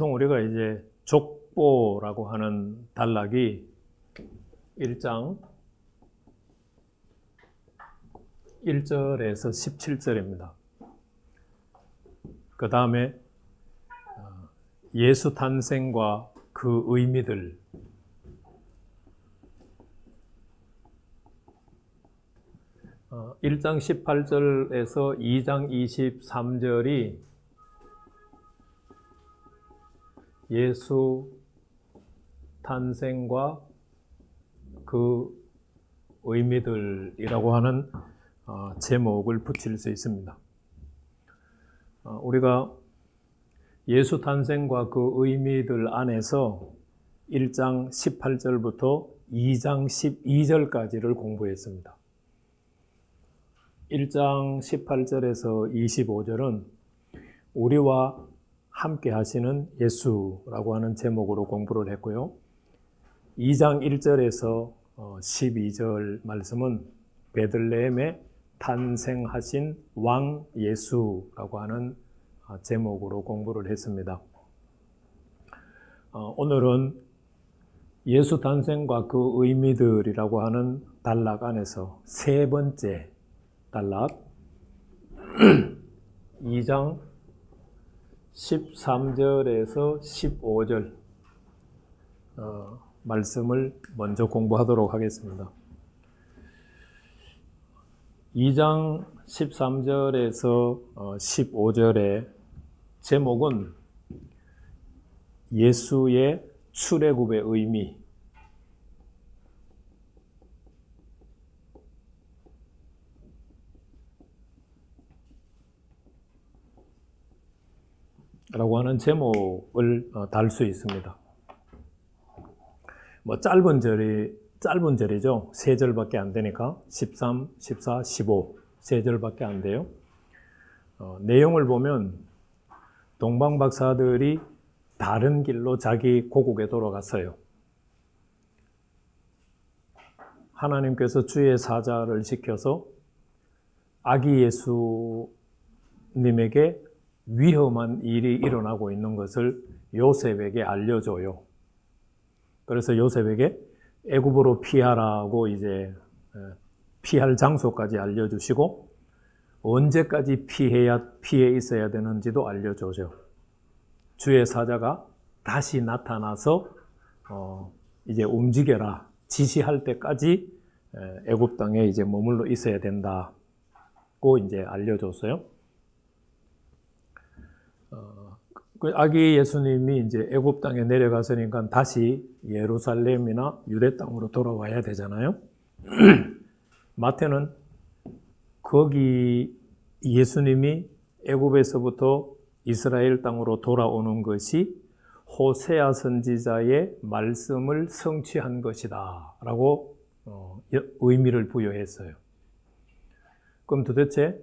보통 우리가 이제 족보라고 하는 단락이 1장 1절에서 17절입니다. 그 다음에 어, 예수 탄생과 그 의미들 어, 1장 18절에서 2장 23절이 예수 탄생과 그 의미들이라고 하는 어, 제목을 붙일 수 있습니다. 어, 우리가 예수 탄생과 그 의미들 안에서 1장 18절부터 2장 12절까지를 공부했습니다. 1장 18절에서 25절은 우리와 함께 하시는 예수라고 하는 제목으로 공부를 했고요. 2장 1절에서 12절 말씀은 베들레헴에 탄생하신 왕 예수라고 하는 제목으로 공부를 했습니다. 어, 오늘은 예수 탄생과 그 의미들이라고 하는 단락 안에서 세 번째 단락 2장 13절에서 15절 어, 말씀을 먼저 공부하도록 하겠습니다. 2장 13절에서 15절의 제목은 예수의 출애굽의 의미 라고 하는 제목을 어, 달수 있습니다. 뭐 짧은 절이 짧은 절이죠. 세 절밖에 안 되니까 13, 14, 15 세 절밖에 안 돼요. 어, 내용을 보면 동방 박사들이 다른 길로 자기 고국에 돌아갔어요. 하나님께서 주의 사자를 시켜서 아기 예수님에게 위험한 일이 일어나고 있는 것을 요셉에게 알려줘요. 그래서 요셉에게 애굽으로 피하라고 이제 피할 장소까지 알려주시고 언제까지 피해야 피해 있어야 되는지도 알려줘죠. 주의 사자가 다시 나타나서 어 이제 움직여라 지시할 때까지 애굽 땅에 이제 머물러 있어야 된다고 이제 알려줬어요. 그 아기 예수님이 이제 애굽 땅에 내려갔으니까 다시 예루살렘이나 유대 땅으로 돌아와야 되잖아요. 마태는 거기 예수님이 애굽에서부터 이스라엘 땅으로 돌아오는 것이 호세아 선지자의 말씀을 성취한 것이다라고 어, 의미를 부여했어요. 그럼 도대체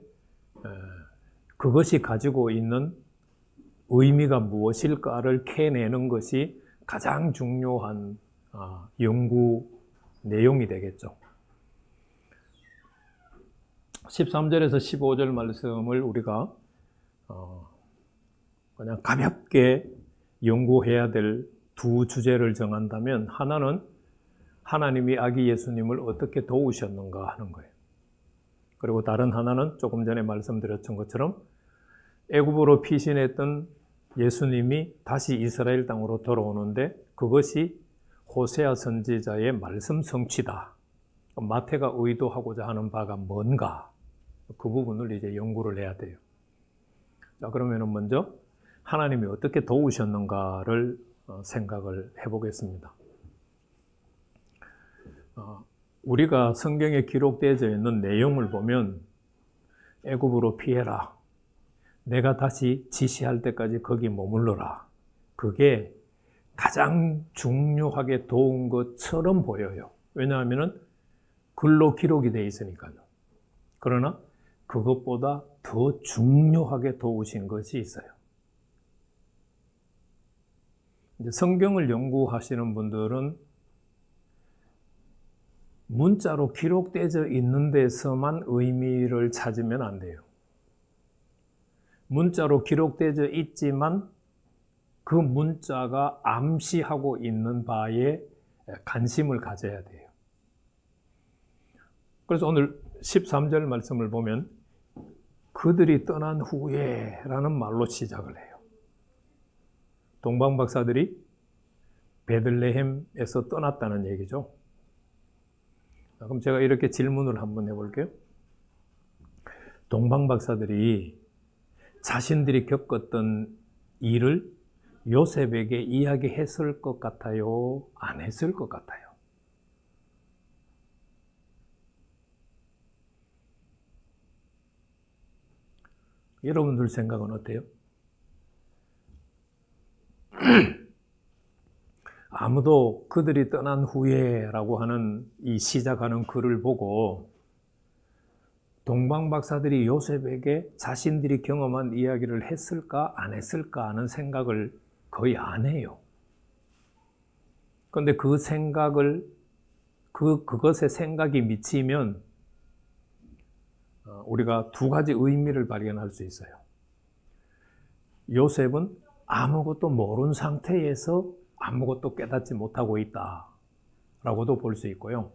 그것이 가지고 있는 의미가 무엇일까를 캐내는 것이 가장 중요한 아, 연구 내용이 되겠죠. 13절에서 15절 말씀을 우리가 어, 그냥 가볍게 연구해야 될 두 주제를 정한다면 하나는 하나님이 아기 예수님을 어떻게 도우셨는가 하는 거예요. 그리고 다른 하나는 조금 전에 말씀드렸던 것처럼 애굽으로 피신했던 예수님이 다시 이스라엘 땅으로 돌아오는데 그것이 호세아 선지자의 말씀 성취다. 마태가 의도하고자 하는 바가 뭔가 그 부분을 이제 연구를 해야 돼요. 자 그러면은 먼저 하나님이 어떻게 도우셨는가를 어, 생각을 해보겠습니다. 어, 우리가 성경에 기록되어 있는 내용을 보면 애굽으로 피해라. 내가 다시 지시할 때까지 거기 머물러라. 그게 가장 중요하게 도운 것처럼 보여요. 왜냐하면 글로 기록이 되어 있으니까요. 그러나 그것보다 더 중요하게 도우신 것이 있어요. 성경을 연구하시는 분들은 문자로 기록되어 있는 데서만 의미를 찾으면 안 돼요. 문자로 기록되어 있지만 그 문자가 암시하고 있는 바에 관심을 가져야 돼요. 그래서 오늘 13절 말씀을 보면 그들이 떠난 후에 라는 말로 시작을 해요. 동방 박사들이 베들레헴에서 떠났다는 얘기죠. 그럼 제가 이렇게 질문을 한번 해볼게요. 동방 박사들이 자신들이 겪었던 일을 요셉에게 이야기했을 것 같아요? 안 했을 것 같아요? 여러분들 생각은 어때요? 아무도 그들이 떠난 후에라고 하는 이 시작하는 글을 보고 동방 박사들이 요셉에게 자신들이 경험한 이야기를 했을까 안 했을까 하는 생각을 거의 안 해요. 그런데 그 생각을 그 그것에 생각이 미치면 어, 우리가 두 가지 의미를 발견할 수 있어요. 요셉은 아무것도 모르는 상태에서 아무것도 깨닫지 못하고 있다라고도 볼 수 있고요.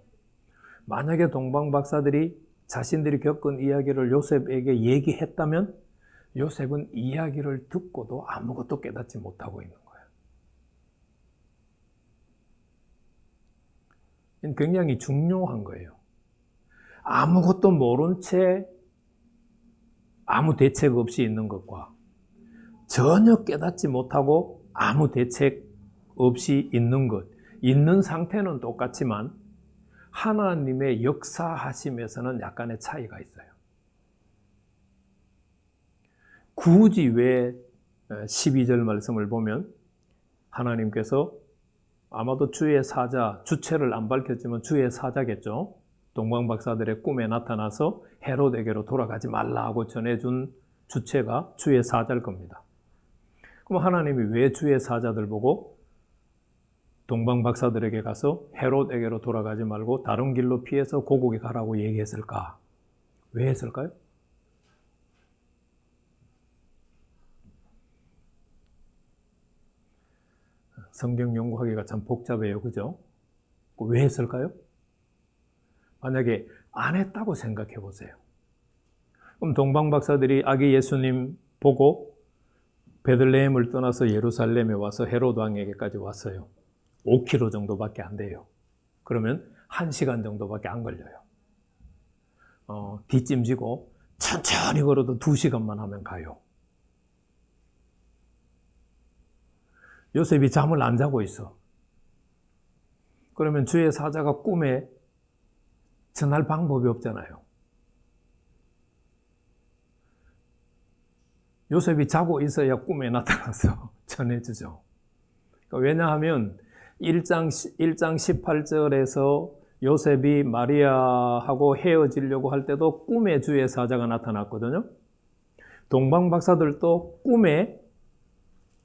만약에 동방 박사들이 자신들이 겪은 이야기를 요셉에게 얘기했다면 요셉은 이야기를 듣고도 아무것도 깨닫지 못하고 있는 거예요. 굉장히 중요한 거예요. 아무것도 모른 채 아무 대책 없이 있는 것과 전혀 깨닫지 못하고 아무 대책 없이 있는 것, 있는 상태는 똑같지만 하나님의 역사하심에서는 약간의 차이가 있어요. 굳이 왜 12절 말씀을 보면 하나님께서 아마도 주의 사자, 주체를 안 밝혔지만 주의 사자겠죠. 동방 박사들의 꿈에 나타나서 헤롯에게로 돌아가지 말라고 전해준 주체가 주의 사자일 겁니다. 그럼 하나님이 왜 주의 사자들 보고 동방 박사들에게 가서 헤롯에게로 돌아가지 말고 다른 길로 피해서 고국에 가라고 얘기했을까? 왜 했을까요? 성경 연구하기가 참 복잡해요. 그죠? 왜 했을까요? 만약에 안 했다고 생각해 보세요. 그럼 동방 박사들이 아기 예수님 보고 베들레헴을 떠나서 예루살렘에 와서 헤롯 왕에게까지 왔어요. 5km 정도밖에 안 돼요. 그러면 1시간 정도밖에 안 걸려요. 어, 뒷짐지고 천천히 걸어도 2시간만 하면 가요. 요셉이 잠을 안 자고 있어. 그러면 주의 사자가 꿈에 전할 방법이 없잖아요. 요셉이 자고 있어야 꿈에 나타나서 전해주죠. 그러니까 왜냐하면 1장, 1장 18절에서 요셉이 마리아하고 헤어지려고 할 때도 꿈에 주의 사자가 나타났거든요. 동방 박사들도 꿈에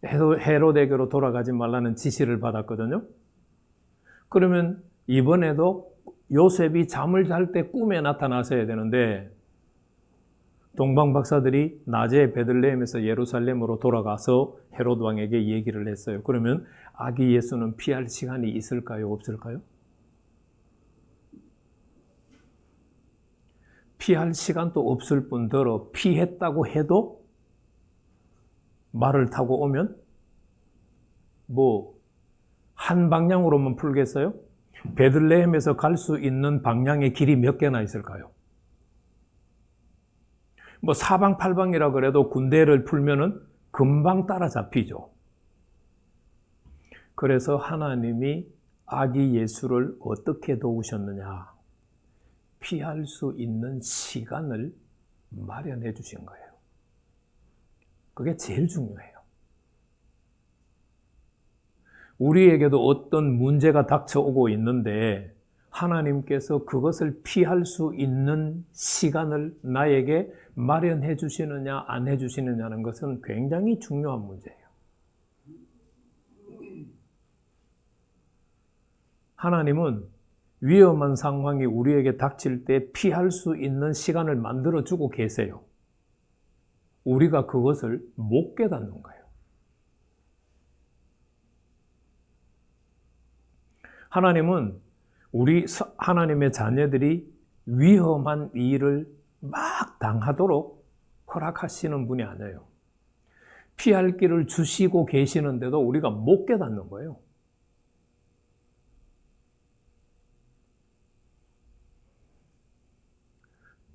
헤로데게로 돌아가지 말라는 지시를 받았거든요. 그러면 이번에도 요셉이 잠을 잘 때 꿈에 나타나서야 되는데 동방 박사들이 낮에 베들레헴에서 예루살렘으로 돌아가서 헤롯 왕에게 얘기를 했어요. 그러면 아기 예수는 피할 시간이 있을까요? 없을까요? 피할 시간도 없을 뿐더러 피했다고 해도 말을 타고 오면 뭐 한 방향으로만 풀겠어요? 베들레헴에서 갈 수 있는 방향의 길이 몇 개나 있을까요? 뭐 사방팔방이라 그래도 군대를 풀면은 금방 따라잡히죠. 그래서 하나님이 아기 예수를 어떻게 도우셨느냐? 피할 수 있는 시간을 마련해 주신 거예요. 그게 제일 중요해요. 우리에게도 어떤 문제가 닥쳐오고 있는데 하나님께서 그것을 피할 수 있는 시간을 나에게 마련해 주시느냐, 안 해 주시느냐는 것은 굉장히 중요한 문제예요. 하나님은 위험한 상황이 우리에게 닥칠 때 피할 수 있는 시간을 만들어 주고 계세요. 우리가 그것을 못 깨닫는 거예요. 하나님은 우리 서- 하나님의 자녀들이 위험한 일을 막 당하도록 허락하시는 분이 아니에요. 피할 길을 주시고 계시는데도 우리가 못 깨닫는 거예요.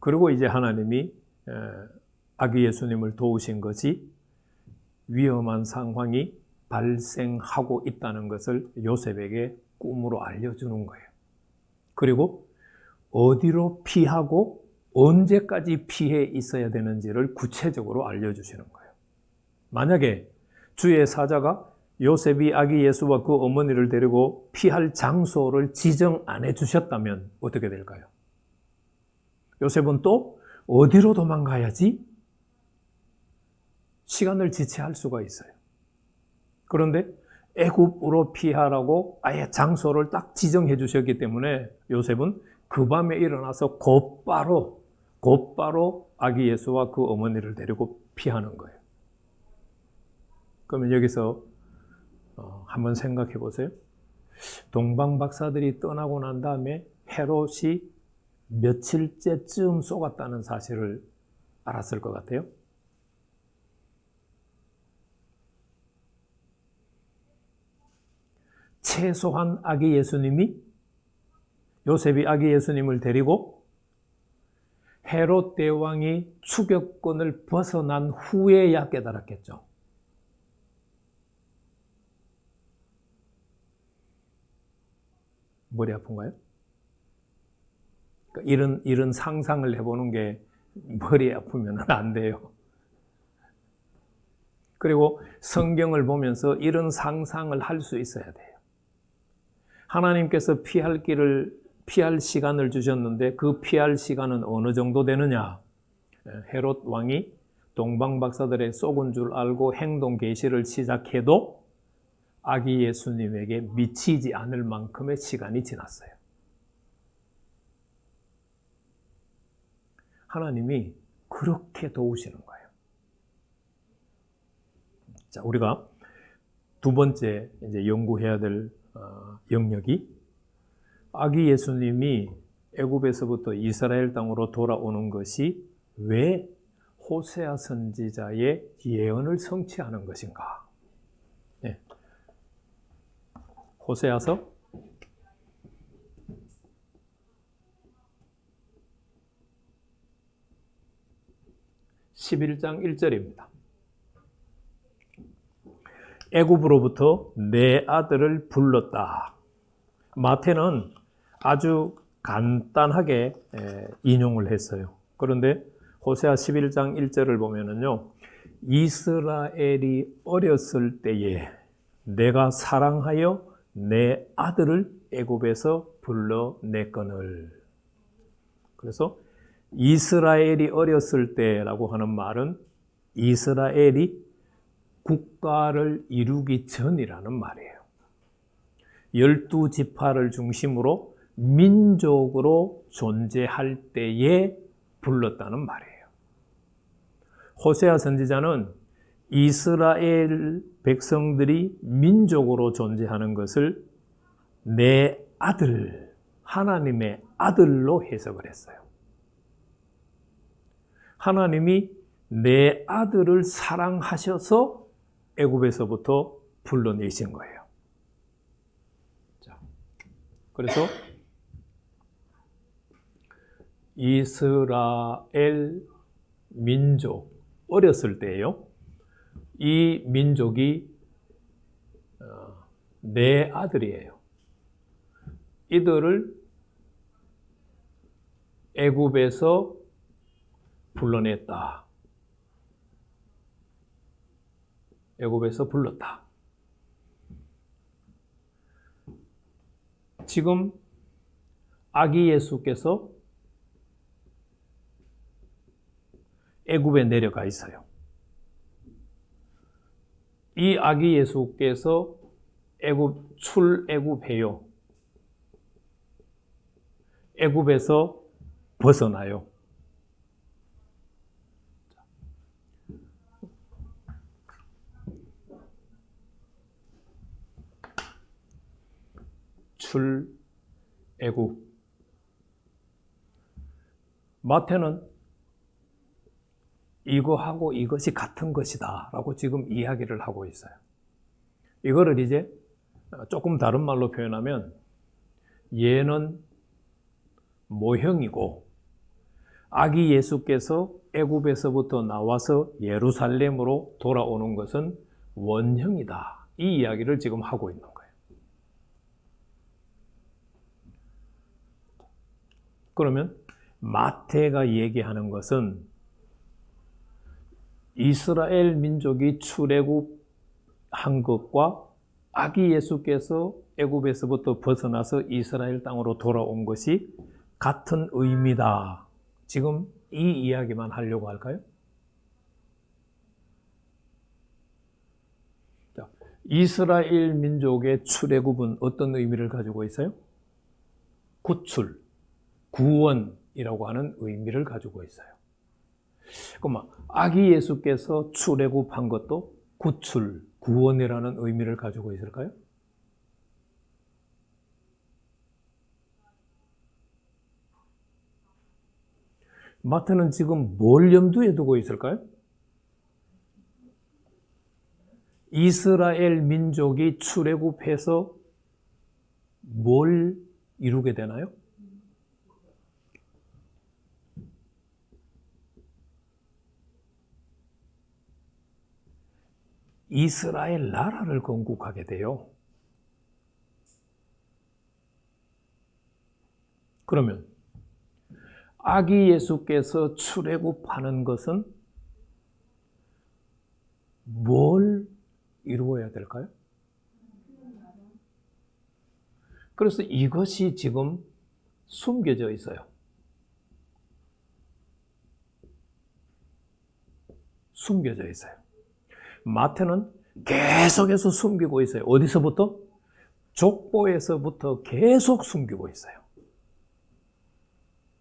그리고 이제 하나님이 에, 아기 예수님을 도우신 것이 위험한 상황이 발생하고 있다는 것을 요셉에게 꿈으로 알려주는 거예요. 그리고 어디로 피하고 언제까지 피해 있어야 되는지를 구체적으로 알려주시는 거예요. 만약에 주의 사자가 요셉이 아기 예수와 그 어머니를 데리고 피할 장소를 지정 안 해주셨다면 어떻게 될까요? 요셉은 또 어디로 도망가야지 시간을 지체할 수가 있어요. 그런데 애굽으로 피하라고 아예 장소를 딱 지정해 주셨기 때문에 요셉은 그 밤에 일어나서 곧바로 곧바로 아기 예수와 그 어머니를 데리고 피하는 거예요. 그러면 여기서 어, 한번 생각해 보세요. 동방 박사들이 떠나고 난 다음에 헤롯이 며칠째쯤 쏘갔다는 사실을 알았을 것 같아요. 최소한 아기 예수님이 요셉이 아기 예수님을 데리고 헤롯 대왕이 추격권을 벗어난 후에야 깨달았겠죠. 머리 아픈가요? 그러니까 이런 이런 상상을 해보는 게 머리 아프면 안 돼요. 그리고 성경을 보면서 이런 상상을 할 수 있어야 돼요. 하나님께서 피할 길을 피할 시간을 주셨는데 그 피할 시간은 어느 정도 되느냐? 헤롯 왕이 동방 박사들의 쏘은 줄 알고 행동 개시를 시작해도 아기 예수님에게 미치지 않을 만큼의 시간이 지났어요. 하나님이 그렇게 도우시는 거예요. 자, 우리가 두 번째 이제 연구해야 될 어, 영역이 아기 예수님이 애굽에서부터 이스라엘 땅으로 돌아오는 것이 왜 호세아 선지자의 예언을 성취하는 것인가? 네. 호세아서 11장 1절입니다. 애굽으로부터 내 아들을 불렀다. 마태는 아주 간단하게 인용을 했어요. 그런데 호세아 11장 1절을 보면은요. 이스라엘이 어렸을 때에 내가 사랑하여 내 아들을 애굽에서 불러냈거늘. 그래서 이스라엘이 어렸을 때라고 하는 말은 이스라엘이 국가를 이루기 전이라는 말이에요. 열두 지파를 중심으로 민족으로 존재할 때에 불렀다는 말이에요. 호세아 선지자는 이스라엘 백성들이 민족으로 존재하는 것을 내 아들, 하나님의 아들로 해석을 했어요. 하나님이 내 아들을 사랑하셔서 애굽에서부터 불러내신 거예요. 자, 그래서 이스라엘 민족 어렸을 때예요. 이 민족이 어, 내 아들이에요. 이들을 애굽에서 불러냈다. 애굽에서 불렀다. 지금 아기 예수께서 애굽에 내려가 있어요. 이 아기 예수께서 애굽 출애굽해요. 애굽에서 벗어나요. 출애굽. 마태는 이거하고 이것이 같은 것이다 라고 지금 이야기를 하고 있어요. 이거를 이제 조금 다른 말로 표현하면 얘는 모형이고 아기 예수께서 애굽에서부터 나와서 예루살렘으로 돌아오는 것은 원형이다. 이 이야기를 지금 하고 있는 거예요. 그러면 마태가 얘기하는 것은 이스라엘 민족이 출애굽한 것과 아기 예수께서 애굽에서부터 벗어나서 이스라엘 땅으로 돌아온 것이 같은 의미다. 지금 이 이야기만 하려고 할까요? 자, 이스라엘 민족의 출애굽은 어떤 의미를 가지고 있어요? 구출, 구원이라고 하는 의미를 가지고 있어요. 그럼 아기 예수께서 출애굽한 것도 구출, 구원이라는 의미를 가지고 있을까요? 마태는 지금 뭘 염두에 두고 있을까요? 이스라엘 민족이 출애굽해서 뭘 이루게 되나요? 이스라엘 나라를 건국하게 돼요. 그러면 아기 예수께서 출애굽하는 것은 뭘 이루어야 될까요? 그래서 이것이 지금 숨겨져 있어요. 숨겨져 있어요. 마태는 계속해서 숨기고 있어요. 어디서부터? 족보에서부터 계속 숨기고 있어요.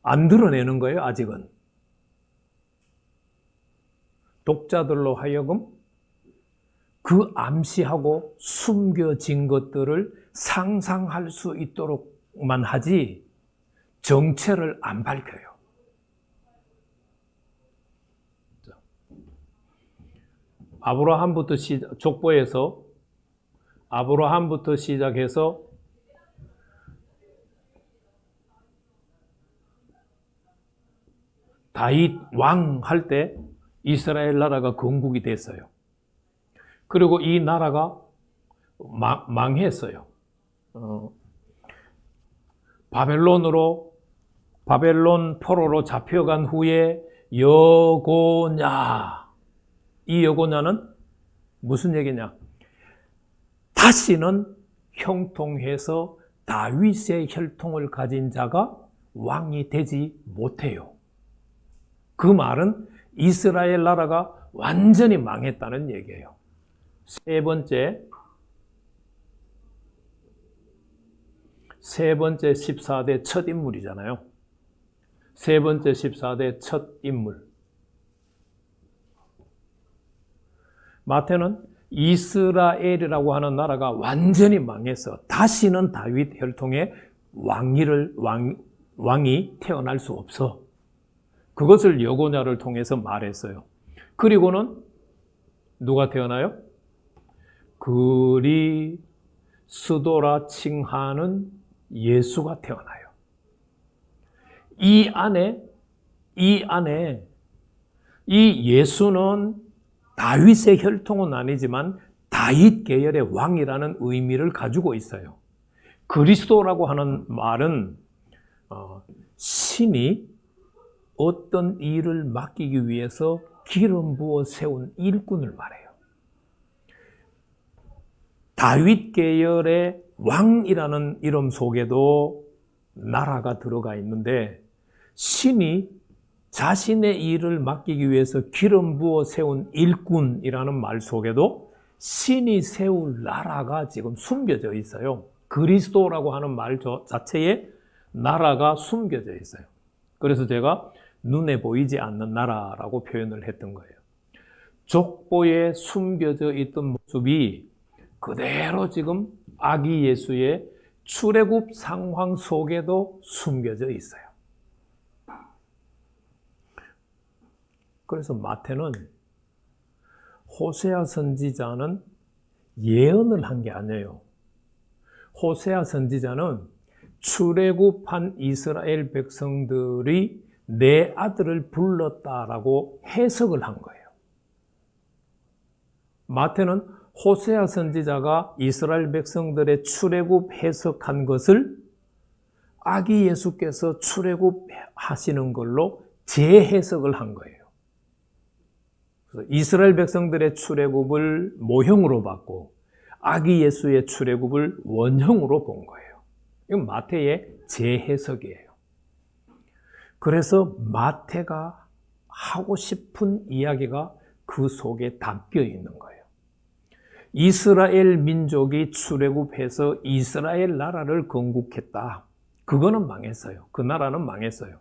안 드러내는 거예요, 아직은. 독자들로 하여금 그 암시하고 숨겨진 것들을 상상할 수 있도록만 하지 정체를 안 밝혀요. 아브라함부터 시작, 족보에서 아브라함부터 시작해서 다윗 왕 할 때 이스라엘 나라가 건국이 됐어요. 그리고 이 나라가 망, 했어요. 어, 바벨론으로 바벨론 포로로 잡혀간 후에 여고냐 이 여고냐는 무슨 얘기냐? 다시는 형통해서 다윗의 혈통을 가진 자가 왕이 되지 못해요. 그 말은 이스라엘 나라가 완전히 망했다는 얘기예요. 세 번째, 세 번째 14대 첫 인물이잖아요. 세 번째 14대 첫 인물. 마태는 이스라엘이라고 하는 나라가 완전히 망해서 다시는 다윗 혈통의 왕위를 왕, 왕이 태어날 수 없어. 그것을 여고냐를 통해서 말했어요. 그리고는 누가 태어나요? 그리스도라 칭하는 예수가 태어나요. 이 안에 이 안에 이 예수는 다윗의 혈통은 아니지만 다윗 계열의 왕이라는 의미를 가지고 있어요. 그리스도라고 하는 말은 어, 신이 어떤 일을 맡기기 위해서 기름 부어 세운 일꾼을 말해요. 다윗 계열의 왕이라는 이름 속에도 나라가 들어가 있는데 신이 자신의 일을 맡기기 위해서 기름 부어 세운 일꾼이라는 말 속에도 신이 세울 나라가 지금 숨겨져 있어요. 그리스도라고 하는 말 자체에 나라가 숨겨져 있어요. 그래서 제가 눈에 보이지 않는 나라라고 표현을 했던 거예요. 족보에 숨겨져 있던 모습이 그대로 지금 아기 예수의 출애굽 상황 속에도 숨겨져 있어요. 그래서 마태는 호세아 선지자는 예언을 한 게 아니에요. 호세아 선지자는 출애굽한 이스라엘 백성들이 내 아들을 불렀다라고 해석을 한 거예요. 마태는 호세아 선지자가 이스라엘 백성들의 출애굽 해석한 것을 아기 예수께서 출애굽 하시는 걸로 재해석을 한 거예요. 그래서 이스라엘 백성들의 출애굽을 모형으로 봤고 아기 예수의 출애굽을 원형으로 본 거예요. 이건 마태의 재해석이에요. 그래서 마태가 하고 싶은 이야기가 그 속에 담겨 있는 거예요. 이스라엘 민족이 출애굽해서 이스라엘 나라를 건국했다. 그거는 망했어요. 그 나라는 망했어요.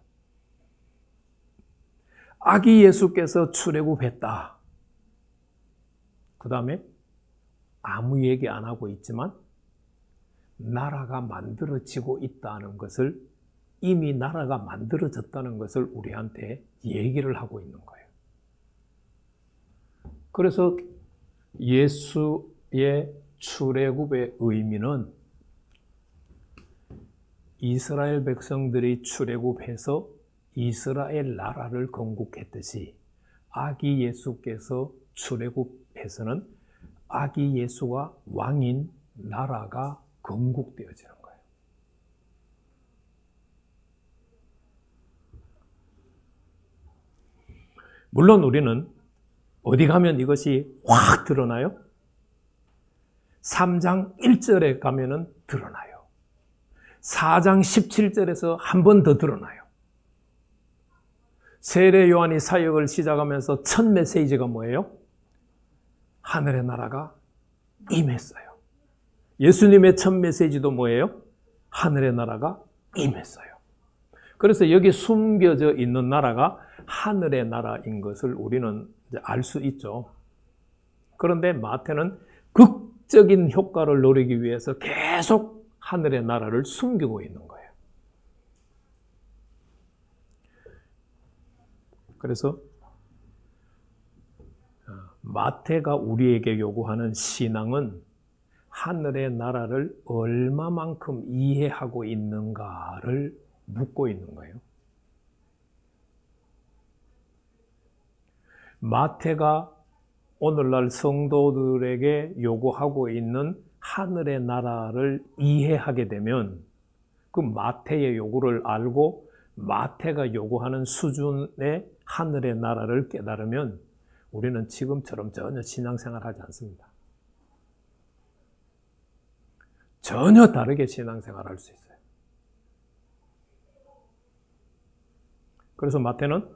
아기 예수께서 출애굽했다. 그 다음에 아무 얘기 안 하고 있지만 나라가 만들어지고 있다는 것을 이미 나라가 만들어졌다는 것을 우리한테 얘기를 하고 있는 거예요. 그래서 예수의 출애굽의 의미는 이스라엘 백성들이 출애굽해서 이스라엘 나라를 건국했듯이 아기 예수께서 출애굽해서는 아기 예수가 왕인 나라가 건국되어지는 거예요. 물론 우리는 어디 가면 이것이 확 드러나요? 3장 1절에 가면은 드러나요. 4장 17절에서 한 번 더 드러나요. 세례 요한이 사역을 시작하면서 첫 메시지가 뭐예요? 하늘의 나라가 임했어요. 예수님의 첫 메시지도 뭐예요? 하늘의 나라가 임했어요. 그래서 여기 숨겨져 있는 나라가 하늘의 나라인 것을 우리는 알 수 있죠. 그런데 마태는 극적인 효과를 노리기 위해서 계속 하늘의 나라를 숨기고 있는 거예요. 그래서 마태가 우리에게 요구하는 신앙은 하늘의 나라를 얼마만큼 이해하고 있는가를 묻고 있는 거예요. 마태가 오늘날 성도들에게 요구하고 있는 하늘의 나라를 이해하게 되면 그 마태의 요구를 알고 마태가 요구하는 수준의 하늘의 나라를 깨달으면 우리는 지금처럼 전혀 신앙생활 하지 않습니다. 전혀 다르게 신앙생활 할 수 있어요. 그래서 마태는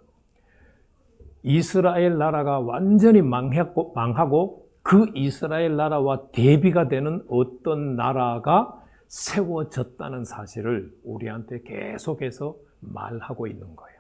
이스라엘 나라가 완전히 망했고, 망하고 그 이스라엘 나라와 대비가 되는 어떤 나라가 세워졌다는 사실을 우리한테 계속해서 말하고 있는 거예요.